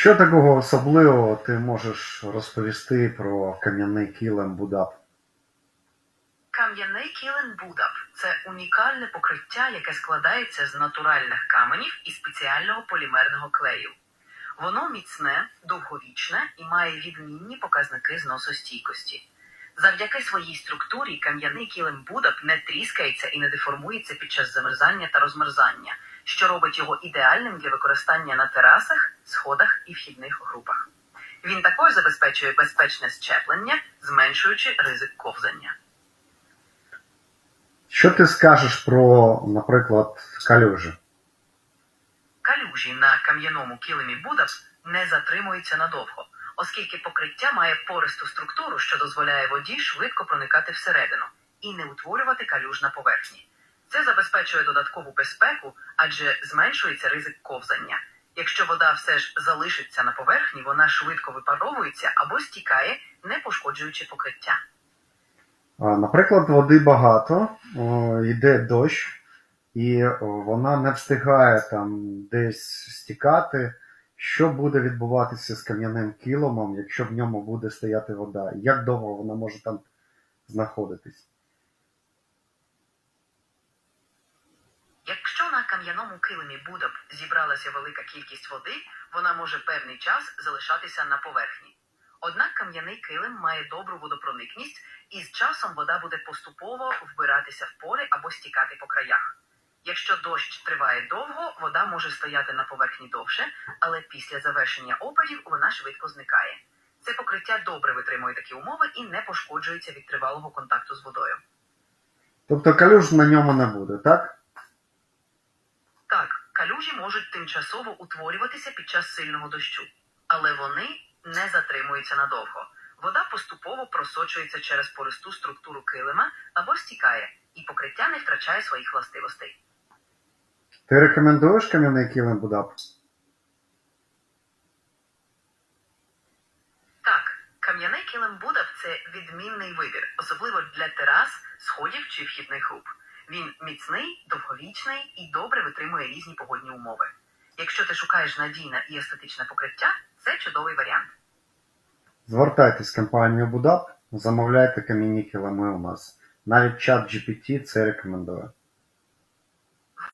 Що такого особливого ти можеш розповісти про кам'яний кілем Будап? Кам'яний кілем Будап це унікальне покриття, яке складається з натуральних каменів і спеціального полімерного клею. Воно міцне, довговічне і має відмінні показники зносостійкості. Завдяки своїй структурі кам'яний килим Будап не тріскається і не деформується під час замерзання та розмерзання, що робить його ідеальним для використання на терасах, сходах і вхідних групах. Він також забезпечує безпечне щеплення, зменшуючи ризик ковзання. Що ти скажеш про, наприклад, калюжі? Калюжі на кам'яному килимі Будапс не затримуються надовго, оскільки покриття має пористу структуру, що дозволяє воді швидко проникати всередину і не утворювати калюж на поверхні. Це забезпечує додаткову безпеку, адже зменшується ризик ковзання. Якщо вода все ж залишиться на поверхні, вона швидко випаровується або стікає, не пошкоджуючи покриття. Наприклад, води багато, йде дощ, і вона не встигає там десь стікати. Що буде відбуватися з кам'яним килимом, якщо в ньому буде стояти вода? Як довго вона може там знаходитись? Якщо на кам'яному килимі Будап зібралася велика кількість води, вона може певний час залишатися на поверхні. Однак кам'яний килим має добру водопроникність, і з часом вода буде поступово вбиратися в поле або стікати по краях. Якщо дощ триває довго, вода може стояти на поверхні довше, але після завершення опадів вона швидко зникає. Це покриття добре витримує такі умови і не пошкоджується від тривалого контакту з водою. Тобто калюж на ньому не буде, так? Так, калюжі можуть тимчасово утворюватися під час сильного дощу, але вони не затримуються надовго. Вода поступово просочується через пористу структуру килима або стікає, і покриття не втрачає своїх властивостей. Ти рекомендуєш кам'яний килим Будап? Так, кам'яний килим Будап це відмінний вибір, особливо для терас, сходів чи вхідних груп. Він міцний, довговічний і добре витримує різні погодні умови. Якщо ти шукаєш надійне і естетичне покриття, це чудовий варіант. Звертайтесь в компанію Будап, замовляйте кам'яні килими у нас. Навіть чат GPT це рекомендує.